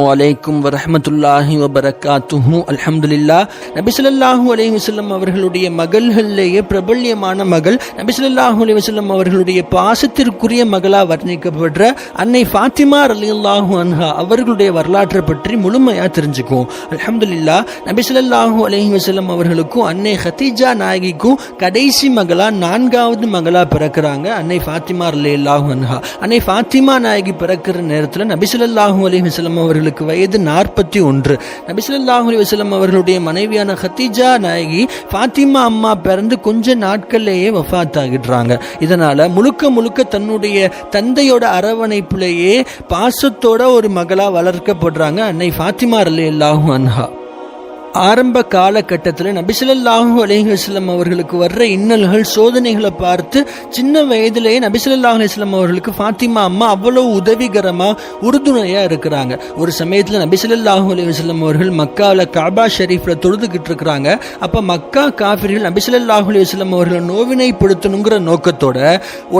வலைக்கும் வரமத்துல்லாஹி வபரகாத்துஹு அல்ஹம்துலில்லா நபிசல்லாஹு அலி வசல்லம் அவர்களுடைய மகள்களிலேயே பிரபல்யமான மகள். நபிசல்லாஹு அலி வசல்லம் அவர்களுடைய பாசத்திற்குரிய மகளா வர்ணிக்கப்படுற அன்னை ஃபாத்திமா அலியுல்லாஹு அன்ஹா அவர்களுடைய வரலாற்றை பற்றி முழுமையா தெரிஞ்சுக்குவோம் அல்ஹம்துலில்லா நபிசல்லாஹு அலி வசல்லம் அவர்களுக்கும் அன்னை ஹத்தீஜா நாயகிக்கும் கடைசி மகளா நான்காவது மகளா பிறக்கிறாங்க அன்னை ஃபாத்திமா ரலியல்லாஹு அன்ஹா. அன்னை ஃபாத்திமா நாயகி பிறக்கிற நேரத்தில் நபிசல்லாஹு அலி வஸல்லம் அவர்களுக்கு வயது நாற்பத்தி ஒன்று. நபிசல்லாஹு வசலம் அவர்களுடைய மனைவியான ஹத்தீஜா நாயகி ஃபாத்திமா அம்மா பிறந்து கொஞ்ச நாட்கள்லேயே வஃபாத் ஆகிடுறாங்க இதனால முழுக்க முழுக்க தன்னுடைய தந்தையோட அரவணைப்புலேயே பாசத்தோட ஒரு மகளா வளர்க்கப்படுறாங்க அன்னை ஃபாத்திமா ரலியல்லாஹு அன்ஹா. ஆரம்ப காலகட்டத்தில் நபிசல்லாஹு அலைஹி அவர்களுக்கு வர்ற இன்னல்கள் சோதனைகளை பார்த்து சின்ன வயதிலேயே நபிசல்லாஹு அலிஸ்லாம் அவர்களுக்கு ஃபாத்திமா அம்மா அவ்வளோ உதவிகரமாக உறுதுணையாக இருக்கிறாங்க. ஒரு சமயத்தில் நபிசல்லாஹு அலைஹி அவர்கள் மக்காவில் காபா ஷெரீஃப்ல தொழுதுகிட்டு இருக்கிறாங்க. அப்போ மக்கா காஃபிர்கள் நபிசல்லாஹு அலைஹி அவர்களை நோவினைப்படுத்தணுங்கிற நோக்கத்தோட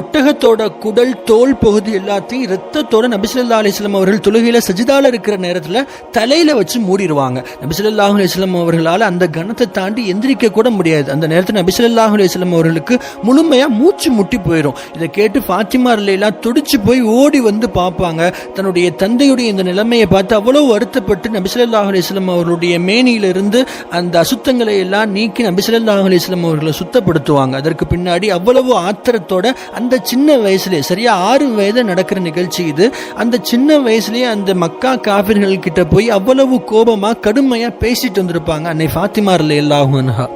ஒட்டகத்தோட குடல் தோல் பகுதி எல்லாத்தையும் இரத்தத்தோட நபிசல்லா அலிஸ்லாம் அவர்கள் தொழுகையில் சஜிதால இருக்கிற நேரத்தில் தலையில் வச்சு மூடிடுவாங்க நபிசல்லாஹு அலிஸ்லாம் அவர்களால் அந்த கணத்தை தாண்டி எந்திரிக்க கூட முடியாது. அந்த நேரத்தில் நபிசல்லாஹு அலிஸ்லாம் அவர்களுக்கு முழுமையா மூச்சு முட்டி போயிடும் இதை கேட்டு ஃபாத்திமா எல்லாம் துடிச்சு போய் ஓடி வந்து பார்ப்பாங்க. தன்னுடைய தந்தையுடைய இந்த நிலைமையை பார்த்து அவ்வளவு வருத்தப்பட்டு நபிசல்லாஹு அலிஸ்லாம் அவர்களுடைய மேனியிலிருந்து அந்த அசுத்தங்களை எல்லாம் நீக்கி நபிசல்லாஹு அலிஸ்லாம் அவர்களை சுத்தப்படுத்துவாங்க. அதற்கு பின்னாடி அவ்வளவு ஆத்திரத்தோட அந்த சின்ன வயசுலேயே சரியா ஆறு வயது நடக்கிற நிகழ்ச்சி இது. அந்த சின்ன வயசுலேயே அந்த மக்கா காபிர்கள் கிட்ட போய் அவ்வளவு கோபமாக கடுமையாக பேசிட்டு இருந்திருப்பாங்க அன்னை ஃபாத்திமா ரலியல்லாஹு அன்ஹா.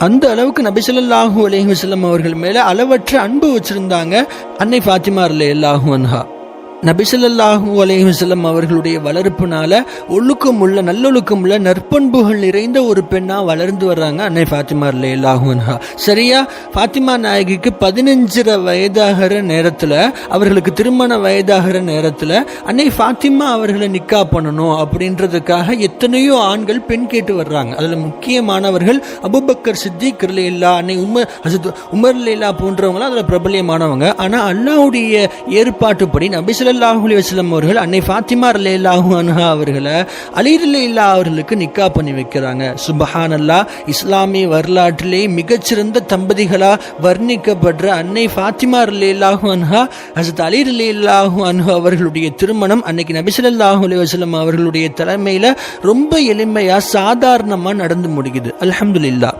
அந்த அளவுக்கு நபிசல்லாஹூ அலேஹி வஸல்லம் அவர்கள் மேலே அளவற்ற அன்பு வச்சிருந்தாங்க அன்னை ஃபாத்திமா ரலியல்லாஹு அன்ஹா. நபிசல்லாஹூ அலைஹி அவர்களுடைய வளர்ப்புனால ஒழுக்கம் உள்ள நல்லொழுக்கம் உள்ள நற்பண்புகள் நிறைந்த ஒரு பெண்ணாக வளர்ந்து வர்றாங்க அன்னை ஃபாத்திமா ரலியல்லாஹு சரியா? ஃபாத்திமா நாயகிக்கு பதினஞ்சரை வயதாகிற நேரத்தில் அவர்களுக்கு திருமண வயதாகிற நேரத்தில் அன்னை ஃபாத்திமா அவர்களை நிக்கா பண்ணணும் அப்படின்றதுக்காக எத்தனையோ ஆண்கள் பெண் கேட்டு வர்றாங்க. அதில் முக்கியமானவர்கள் அபுபக்கர் சித்திக் இல்லா அன்னை உமர் ஹசத் உமர் இல்லா போன்றவங்களாம் அதில் பிரபலியமானவங்க. ஆனால் அல்லாவுடைய ஏற்பாட்டுப்படி சல்லல்லாஹு அலி வஸ்லம் அவர்கள் அன்னை ஃபாத்திமா ரலேல்லாஹு அன்ஹா அவர்களை அலிரல்ல அவர்களுக்கு நிக்கா பண்ணி வைக்கிறாங்க. சுபஹான் அல்லா இஸ்லாமிய வரலாற்றிலே மிகச்சிறந்த தம்பதிகளாக வர்ணிக்கப்படுற அன்னை ஃபாத்திமா ரலேல்லாஹு அன்ஹா ஹசத் அலி ரலேல்லாஹு அன்ஹா அவர்களுடைய திருமணம் அன்னைக்கு நபிசல்லாஹு அலி வஸ்லம் அவர்களுடைய தலைமையில் ரொம்ப எளிமையா சாதாரணமாக நடந்து முடியுது அலமதுல்லா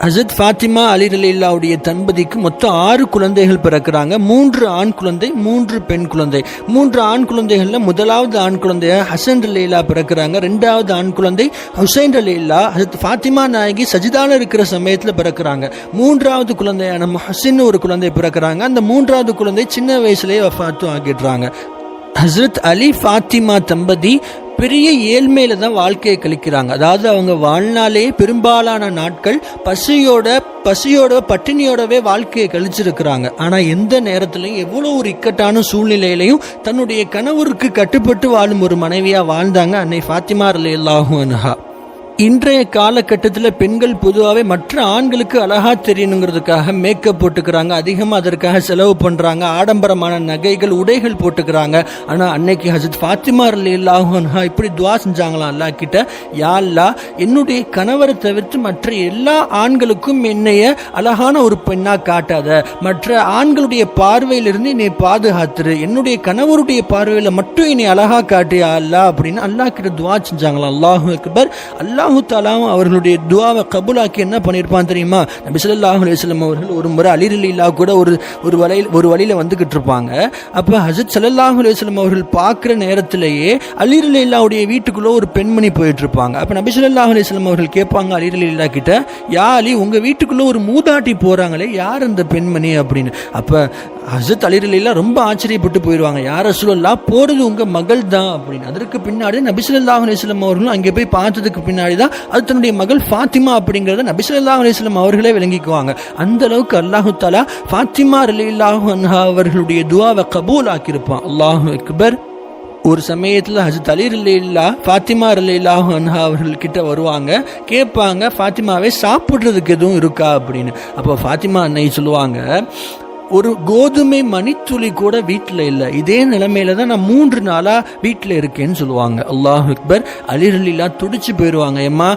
ஹசத் ஃபாத்திமா அலி ரலில்லாவுடைய தம்பதிக்கு மொத்தம் ஆறு குழந்தைகள் பிறக்கிறாங்க. மூன்று ஆண் குழந்தை மூன்று பெண் குழந்தை. மூன்று ஆண் குழந்தைகளில் முதலாவது ஆண் குழந்தைய ஹசன் ரலீலா பிறக்கிறாங்க. ரெண்டாவது ஆண் குழந்தை ஹுசைன் ரலீலா ஹசத் ஃபாத்திமா நாயகி சஜிதால இருக்கிற சமயத்தில் பிறக்கிறாங்க. மூன்றாவது குழந்தையான ஹசின் ஒரு குழந்தை பிறக்கிறாங்க. அந்த மூன்றாவது குழந்தை சின்ன வயசுலேயே வஃபாத்தும் ஆகிடுறாங்க ஹசரத் அலி ஃபாத்திமா தம்பதி பெரிய ஏழ்மையில தான் வாழ்க்கையை கழிக்கிறாங்க. அதாவது அவங்க வாழ்நாளே பெரும்பாலான நாட்கள் பசியோட பசியோட பட்டினியோடவே வாழ்க்கையை கழிச்சிருக்கிறாங்க. ஆனா எந்த நேரத்திலையும் எவ்வளவு ஒரு இக்கட்டான சூழ்நிலையிலையும் தன்னுடைய கணவருக்கு கட்டுப்பட்டு வாழும் ஒரு மனைவியா வாழ்ந்தாங்க அன்னை ஃபாத்திமா ரலியல்லாஹு அன்ஹா. இன்றைய காலகட்டத்தில் பெண்கள் பொதுவாகவே மற்ற ஆண்களுக்கு அழகா தெரியணுங்கிறதுக்காக மேக்கப் போட்டுக்கிறாங்க அதிகமாக அதற்காக செலவு பண்ணுறாங்க ஆடம்பரமான நகைகள் உடைகள் போட்டுக்கிறாங்க. ஆனால் அன்னைக்கு ஹசத் ஃபாத்திமா இல்லாஹா இப்படி துவா செஞ்சாங்களாம் அல்லா கிட்ட? யாழ்லா என்னுடைய கணவரை தவிர்த்து மற்ற எல்லா ஆண்களுக்கும் என்னைய அழகான ஒரு பெண்ணாக காட்டாத. மற்ற ஆண்களுடைய பார்வையிலிருந்து என்னை பாதுகாத்துரு. என்னுடைய கணவருடைய பார்வையில் மட்டும் என்னை அழகாக காட்டியா அல்லா அப்படின்னு அல்லாஹ் கிட்ட துவா செஞ்சாங்களாம் அல்லாஹு அக்பர். அல்லாஹ் அல்லாஹு தாலாவும் அவர்களுடைய துவாவை கபுலாக்கி என்ன பண்ணியிருப்பான் தெரியுமா? நபி ஸல்லல்லாஹு அலைஹி அவர்கள் ஒரு முறை அலிரலில்லா கூட ஒரு ஒரு வலையில் ஒரு வழியில் வந்துகிட்டு இருப்பாங்க அப்போ ஹசத் ஸல்லல்லாஹு அலைஹி அவர்கள் பார்க்குற நேரத்திலேயே அலிரலில்லாவுடைய வீட்டுக்குள்ளே ஒரு பெண்மணி போயிட்டுருப்பாங்க. அப்போ நபி ஸல்லல்லாஹு அலைஹி அவர்கள் கேட்பாங்க அலிரலில்லா கிட்ட யா அலி உங்கள் வீட்டுக்குள்ளே ஒரு மூதாட்டி போகிறாங்களே யார் அந்த பெண்மணி? அப்படின்னு. அப்போ ஹசத் அலிரலில்லா ரொம்ப ஆச்சரியப்பட்டு போயிடுவாங்க யார் ரசூலல்லா போகிறது உங்கள் மகள் தான் அப்படின்னு. அதற்கு பின்னாடி நபிசுல்லாஹ் அலிஸ்லம் அவர்களும் அங்கே போய் பார்த்ததுக்கு பின்னாடி தான் அது தன்னுடைய மகள் ஃபாத்திமா அப்படிங்கிறத நபிசுல்லாஹ் அலிஸ்லம் அவர்களே விளங்கிக்குவாங்க. அந்த அளவுக்கு அல்லாஹு தாலா ஃபாத்திமா ரலியல்லாஹு அன்ஹா அவர்களுடைய துவாவை கபூல் ஆக்கியிருப்பான் அல்லாஹு அக்பர். ஒரு சமயத்தில் ஹசத் அலி இல்லா ஃபாத்திமா ரலில்லாஹு அன்ஹா அவர்கள் கிட்ட வருவாங்க. கேட்பாங்க ஃபாத்திமாவே சாப்பிட்றதுக்கு எதுவும் இருக்கா? அப்படின்னு. அப்போ ஃபாத்திமா அன்னை சொல்லுவாங்க ஒரு கோதுமை மணித்துளி கூட வீட்டில் இல்லை. இதே நிலைமையில தான் நான் மூன்று நாளாக வீட்டில் இருக்கேன்னு சொல்லுவாங்க. அல்லாஹ் அக்பர். அலிரலிலா துடிச்சு போயிடுவாங்க ஏம்மா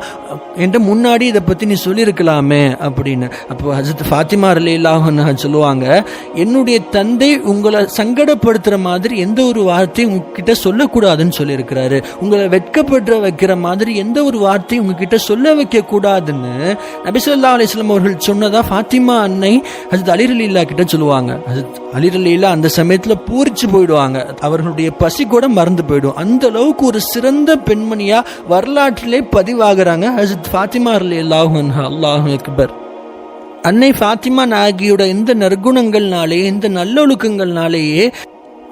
என்கிட்ட முன்னாடி இதை பற்றி நீ சொல்லியிருக்கலாமே அப்படின்னு. அப்போ ஹசரத் ஃபாத்திமா அலிலாஹன்னு சொல்லுவாங்க என்னுடைய தந்தை உங்களை சங்கடப்படுத்துகிற மாதிரி எந்த ஒரு வார்த்தையும் உங்ககிட்ட சொல்லக்கூடாதுன்னு சொல்லியிருக்கிறாரு. உங்களை வெட்கப்படுற வைக்கிற மாதிரி எந்த ஒரு வார்த்தையும் உங்ககிட்ட சொல்ல வைக்கக்கூடாதுன்னு நபிசல்லா அலிஸ்லாம் அவர்கள் சொன்னதாக ஃபாத்திமா அன்னை ஹசரத் அலிரலில்லா கிட்ட சொல்லுவாங்க. ஹசரத் அலிரலில்லா அந்த சமயத்தில் பூரிச்சு போயிடுவாங்க. அவர்களுடைய பசி கூட மறந்து போயிடும். அந்த அளவுக்கு ஒரு சிறந்த பெண்மணியா வரலாற்றிலே பதிவாகிறாங்க ஹசத் ஃபாத்திமா அலி அல்லாஹு அல்லாஹு அக்பர். அன்னை ஃபாத்திமா நாயகியோட இந்த நற்குணங்கள்னாலே இந்த நல்லொழுக்கங்கள்னாலேயே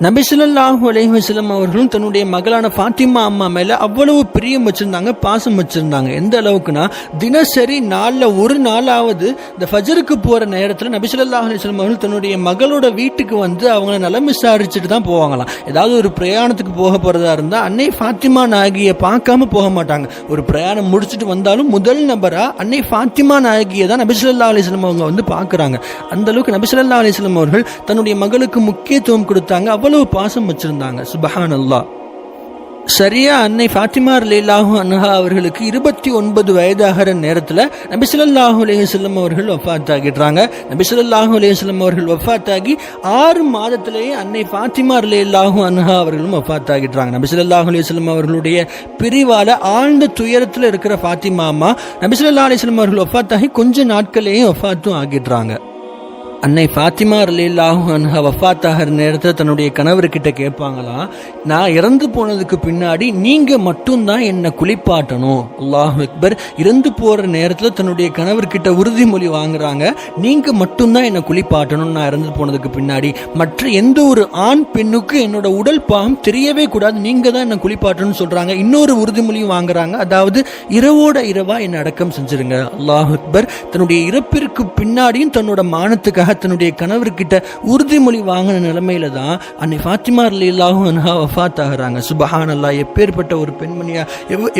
நபிசுல்லாஹு அலைஹி அவர்களும் தன்னுடைய மகளான ஃபாத்திமா அம்மா மேலே அவ்வளவு பிரியம் வச்சுருந்தாங்க பாசம் வச்சுருந்தாங்க. எந்த அளவுக்குன்னா தினசரி நாளில் ஒரு நாளாவது இந்த ஃபஜருக்கு போகிற நேரத்தில் நபிசுல்லாஹு அலிஸ்லம் அவர்கள் தன்னுடைய மகளோட வீட்டுக்கு வந்து அவங்கள நலம் விசாரிச்சுட்டு தான் போவாங்களாம். ஏதாவது ஒரு பிரயாணத்துக்கு போக போகிறதா இருந்தால் அன்னை ஃபாத்திமா நாயகியை பார்க்காம போக மாட்டாங்க. ஒரு பிரயாணம் முடிச்சுட்டு வந்தாலும் முதல் நபராக அன்னை ஃபாத்திமா நாயகியை தான் நபிசுல்லா அலிஸ்லம் அவங்க வந்து பார்க்குறாங்க. அந்த அளவுக்கு நபிசுல்லா அலிஸ்லம் அவர்கள் தன்னுடைய மகளுக்கு முக்கியத்துவம் கொடுத்தாங்க. அவ்வளவு பாசம் வச்சிருந்தாங்க. சுபஹான் அல்லா சரியா அன்னை ஃபாத்திமா லீலாஹு அன்ஹா அவர்களுக்கு இருபத்தி ஒன்பது வயதாகிற நேரத்தில் நபிசுல்லாஹு அலையம் அவர்கள் ஒஃபாத் ஆகிடுறாங்க நபிசுல்லாஹு அலையம் அவர்கள் ஒஃபாத் ஆகி ஆறு மாதத்திலேயே அன்னை ஃபாத்திமா லீலாஹு அன்ஹா அவர்களும் ஒஃபாத் ஆகிடுறாங்க நபிசுல்லாஹு அலையம் அவர்களுடைய பிரிவால் ஆழ்ந்த துயரத்தில் இருக்கிற ஃபாத்திமா அம்மா நபிசுல்லா அலிஸ்லம் அவர்கள் ஒஃபாத் ஆகி கொஞ்ச நாட்களையும் ஒஃபாத்தும் ஆகிடுறாங்க. அன்னை ஃபாத்திமா ரலீல்லாஹு அன்ஹா வஃபாத் ஆகிற நேரத்தில் தன்னுடைய கணவர்கிட்ட கேட்பாங்களாம் நான் இறந்து போனதுக்கு பின்னாடி நீங்கள் மட்டும்தான் என்னை குளிப்பாட்டணும். அல்லாஹ் அக்பர் இறந்து போகிற நேரத்தில் தன்னுடைய கணவர்கிட்ட உறுதிமொழி வாங்குறாங்க நீங்கள் மட்டும்தான் என்னை குளிப்பாட்டணும் நான் இறந்து போனதுக்கு பின்னாடி. மற்ற எந்த ஒரு ஆண் பெண்ணுக்கு என்னோட உடல் பாகம் தெரியவே கூடாது நீங்கள் தான் என்னை குளிப்பாட்டணும்னு சொல்கிறாங்க இன்னொரு உறுதிமொழியும் வாங்குறாங்க. அதாவது இரவோட இரவாக என்னை அடக்கம் செஞ்சுருங்க. அல்லாஹ் அக்பர் தன்னுடைய இறப்பிற்கு பின்னாடியும் தன்னோட மானத்துக்காக தன்னுடைய கணவர்கிட்ட உறுதிமொழி வாங்கின நிலைமையில தான் அன்னை ஃபாத்திமா அல்லாஹு வஃத் ஆகுறாங்க சுபஹான் அல்லா எப்பேற்பட்ட ஒரு பெண்மணியா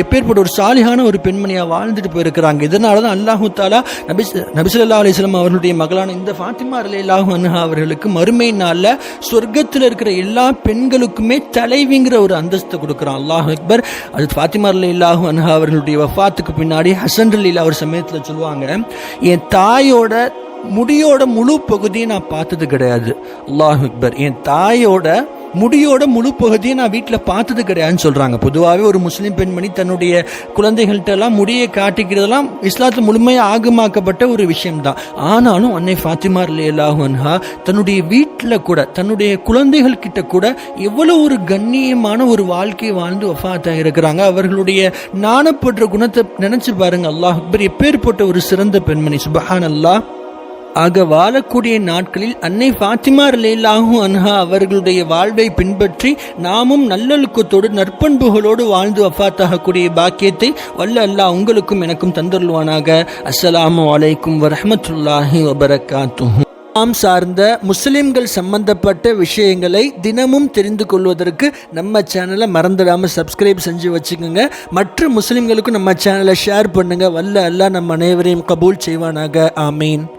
எப்பேற்பட்ட ஒரு சாலிகான ஒரு பெண்மணியா வாழ்ந்துட்டு போயிருக்கிறாங்க. இதனால தான் அல்லாஹு தாலா நபி நபிசுல்லா அலிஸ்லாம் அவர்களுடைய மகளான இந்த ஃபாத்திமா அல்லாஹு அன்ஹா அவர்களுக்கு மறுமை நாளில் சொர்க்கத்தில் இருக்கிற எல்லா பெண்களுக்குமே தலைவிங்கிற ஒரு அந்தஸ்தை கொடுக்குறான். அல்லாஹ் அக்பர். அது ஃபாத்திமா அல்லாஹு அன்ஹா அவர்களுடைய வஃபாத்துக்கு பின்னாடி ஹசன் அலிலா ஒரு சமயத்தில் சொல்லுவாங்க என் தாயோட முடியோட முழு பகுதியை நான் பார்த்தது கிடையாது. அல்லாஹ் அக்பர். என் தாயோட முடியோட முழு பகுதியை நான் வீட்டில் பார்த்தது கிடையாதுன்னு சொல்கிறாங்க பொதுவாகவே ஒரு முஸ்லீம் பெண்மணி தன்னுடைய குழந்தைகள்கிட்ட எல்லாம் முடியை காட்டிக்கிறதெல்லாம் இஸ்லாத்தில் முழுமையாக ஆகமாக்கப்பட்ட ஒரு விஷயம்தான். ஆனாலும் அன்னை ஃபாத்திமா அல்லாஹு அன்ஹா தன்னுடைய வீட்டில் கூட தன்னுடைய குழந்தைகள் கிட்ட கூட எவ்வளோ ஒரு கண்ணியமான ஒரு வாழ்க்கையை வாழ்ந்து வஃபாத்தாக இருக்கிறாங்க. அவர்களுடைய நாணப்படுற குணத்தை நினச்சி பாருங்க. அல்லாஹ் அக்பர் எப்பேற்பட்ட ஒரு சிறந்த பெண்மணி. சுபஹான் அல்லாஹ் ஆக வாழக்கூடிய நாட்களில் அன்னை பாத்திமா ரலேலாஹு அன்ஹா அவர்களுடைய வாழ்வை பின்பற்றி நாமும் நல்லொழுக்கத்தோடு நற்பண்புகளோடு வாழ்ந்து அஃபாத்தாகக்கூடிய பாக்கியத்தை வல்ல அல்லாஹ் உங்களுக்கும் எனக்கும் தந்தருள்வானாக. அஸ்ஸலாமு அலைக்கும் வரமத்துல்லாஹி வபரகாத்துஹு. நாம் சார்ந்த முஸ்லிம்கள் சம்பந்தப்பட்ட விஷயங்களை தினமும் தெரிந்து கொள்வதற்கு நம்ம சேனலை மறந்துடாமல் சப்ஸ்கிரைப் செஞ்சு வச்சுக்கோங்க. மற்ற முஸ்லிம்களுக்கும் நம்ம சேனலை ஷேர் பண்ணுங்கள் வல்ல அல்லாஹ் நம்ம அனைவரையும் கபூல் செய்வானாக. ஆமீன்.